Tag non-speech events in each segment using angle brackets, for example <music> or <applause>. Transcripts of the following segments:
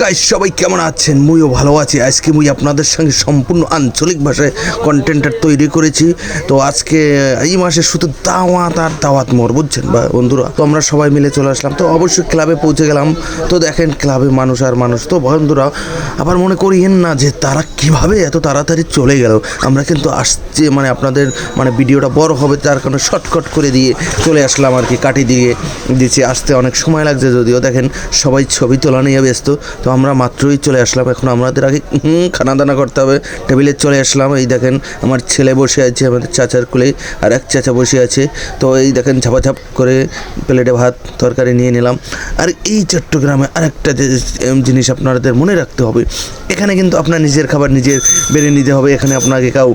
Guys সবাই কেমন আছেন? মুইও ভালো আছি। আজকে মুই আপনাদের সঙ্গে সম্পূর্ণ আঞ্চলিক ভাষায় কন্টেন্টার তৈরি করেছি। তো আজকে, এই মাসে শুধু দাওয়াত আর দাওয়াত মোর, বুঝছেন বা বন্ধুরা? তো আমরা সবাই মিলে চলে আসলাম। তো অবশ্যই ক্লাবে পৌঁছে গেলাম। তো দেখেন, ক্লাবে মানুষ আর মানুষ। তো বন্ধুরা, আবার মনে করিয়েন না যে তারা কীভাবে এত তাড়াতাড়ি চলে গেল। আমরা কিন্তু আসছে মানে আপনাদের মানে ভিডিওটা বড় হবে, তার কারণে শর্টকাট করে দিয়ে চলে আসলাম আর কি, কাটি দিয়ে দিয়েছি আসতে অনেক সময় লাগছে যদিও। দেখেন, সবাই ছবি তোলা নিয়ে ব্যস্ত। তো আমরা মাত্রই চলে আসলাম। এখন আমাদের আগে খানা দানা করতে হবে। টেবিলে চলে আসলাম। এই দেখেন, আমার ছেলে বসে আছে, আমাদের চাচার কোলে, আর এক চাচা বসে আছে। তো এই দেখেন, ঝাপাঝাপ করে প্লেটে ভাত, তরকারি নিয়ে নিলাম। আর এই চট্টগ্রামে আরেকটা জিনিস আপনাদের মনে রাখতে হবে। এখানে কিন্তু আপনার নিজের খাবার নিজের বেড়ে নিতে হবে। এখানে আপনাকে কাউ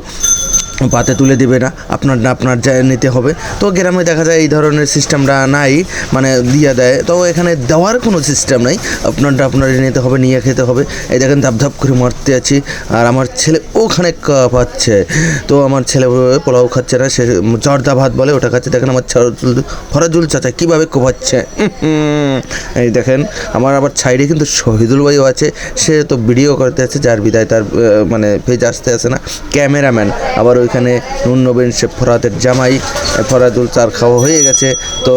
পাতে তুলে দেবে না, আপনার না আপনার যা নিতে হবে। তো গ্রামে দেখা যায় এই ধরনের সিস্টেমটা নাই মানে দিয়ে দেয়। তো এখানে দেওয়ার কোনো সিস্টেম নাই আপনারটা আপনার নিতে হবে, নিয়ে খেতে হবে। এই দেখেন ধাপ ধাপ করে মারতে আছি, আর আমার ছেলে ওখানে পাচ্ছে তো আমার ছেলে পোলাও খাচ্ছে না, সে জর্দা ভাত বলে, ওটা খাচ্ছে। দেখেন আমার ফরাজুল চাচা কীভাবে কোপাচ্ছে। <laughs> এই দেখেন, আমার আবার সাইডে কিন্তু শহীদুল ভাইও আছে, সে তো ভিডিও করতে আছে, যার বিদায় তার মানে ফেজ আসতে আসে না। ক্যামেরাম্যান, আবার ওইখানে নুন নবীন সে ফরাতের জামাই, ফরাদুল চার খাওয়া হয়ে গেছে। তো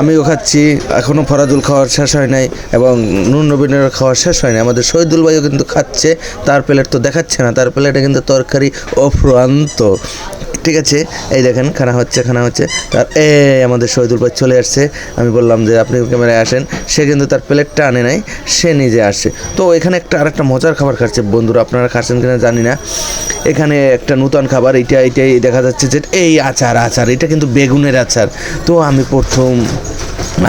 আমিও খাচ্ছি এখনও ফরাদুল খাওয়ার শেষ হয় নাই এবং নুন নবীনের খাওয়া শেষ হয় নাই। আমাদের শহীদুল ভাইও কিন্তু খাচ্ছে, তার প্লেট তো দেখাচ্ছে না, তার প্লেটে কিন্তু তরকারি অফ্রান্ত। ঠিক আছে, এই দেখেন, খানা হচ্ছে খানা হচ্ছে। তার এ আমাদের শহীদুল ভাই চলে আসছে। আমি বললাম যে, আপনি ক্যামেরায় আসেন। সে কিন্তু তার প্লেটটা আনে নাই, সে নিজে আসছে। তো এখানে একটা, আরেকটা মজার খাবার খাচ্ছে। বন্ধুরা, আপনারা খাচ্ছেন কিনা জানি না। এখানে একটা নূতন খাবার এটা এইটাই দেখা যাচ্ছে যে, এই আচার আচার, এটা কিন্তু বেগুনের আচার। তো আমি প্রথম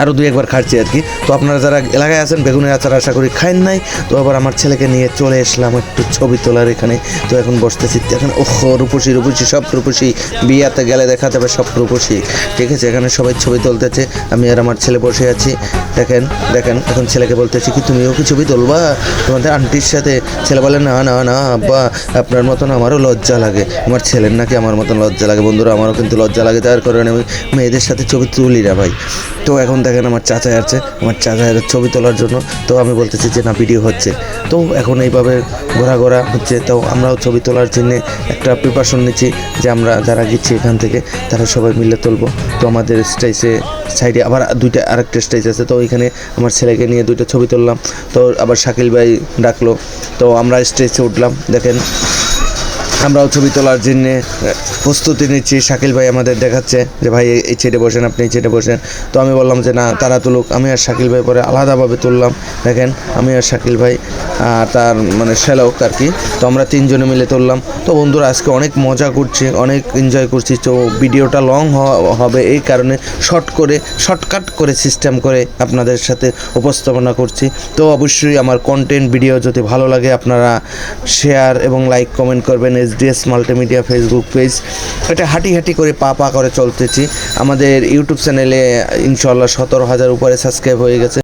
আরও দুই একবার খাচ্ছি আর কি। তো আপনারা যারা এলাকায় আছেন, বেগুনের আচার আশা করি খাইন নাই। তো আবার আমার ছেলেকে নিয়ে চলে এসলাম একটু ছবি তোলার এখানে। তো এখন বসতেছি এখন ওহ, রূপসী রূপসী, সব রূপসী। বিয়াতে গেলে দেখা যাবে সব রূপসী। ঠিক আছে, এখানে সবাই ছবি তুলতেছে। আমি আর আমার ছেলে বসে আছি। দেখেন দেখেন, এখন ছেলেকে বলতেছি কি, তুমিও কি ছবি তুলবা? তোমাদের আন্টির সাথে ছেলে বলে, না না না, আব্বা, আপনার মতন আমারও লজ্জা লাগে। আমার ছেলের নাকি আমার মতন লজ্জা লাগে। বন্ধুরা, আমারও কিন্তু লজ্জা লাগে তার কারণে আমি মেয়েদের সাথে ছবি তুলি না ভাই। তো এখন দেখেন আমার চাচা আছে, আমার চাচা ছবি তোলার জন্য। তো আমি বলতেছি যে, না ভিডিও হচ্ছে। তো এখন এইভাবে ঘোরা ঘোরা হচ্ছে। তো আমরাও ছবি তোলার জন্য একটা প্রিপারেশন নিচ্ছি যে, আমরা যারা গেছি এখান থেকে, তারা সবাই মিলে তুলবো। তো আমাদের স্টেজে সাইডে আবার দুইটা আরেকটা স্টেজ আছে। তো ওইখানে আমার ছেলেকে নিয়ে দুইটা ছবি তুললাম। তো আবার শাকিল ভাই ডাকলো। তো আমরা স্টেজে উঠলাম। দেখেন আমরাও ছবি তোলার জন্য প্রস্তুতি নিচ্ছি। শাকিল ভাই আমাদের দেখাচ্ছে যে, ভাই, এই- ছেড়ে বসেন, আপনি এই ছেড়ে বসেন। তো আমি বললাম যে, না, তারা তুলুক। আমি আর শাকিল ভাই পরে আলাদাভাবে তুললাম। দেখেন, আমি আর শাকিল ভাই, আর তার মানে শ্যালক আর কি। তো আমরা তিনজনে মিলে তুললাম। তো বন্ধুরা, আজকে অনেক মজা করছি, অনেক এনজয় করছি। তো ভিডিওটা লং হবে এই কারণে শর্ট করে শর্টকাট করে সিস্টেম করে আপনাদের সাথে উপস্থাপনা করছি। তো অবশ্যই আমার কন্টেন্ট ভিডিও যদি ভালো লাগে, আপনারা শেয়ার এবং লাইক কমেন্ট করবেন। এসডিএস মাল্টিমিডিয়া ফেসবুক পেজ, এটা হাঁটি হাঁটি করে পা পা করে চলতেছি। আমাদের ইউটিউব চ্যানেলে ইনশাল্লাহ সতেরো হাজার উপরে সাবস্ক্রাইব হয়ে গেছে।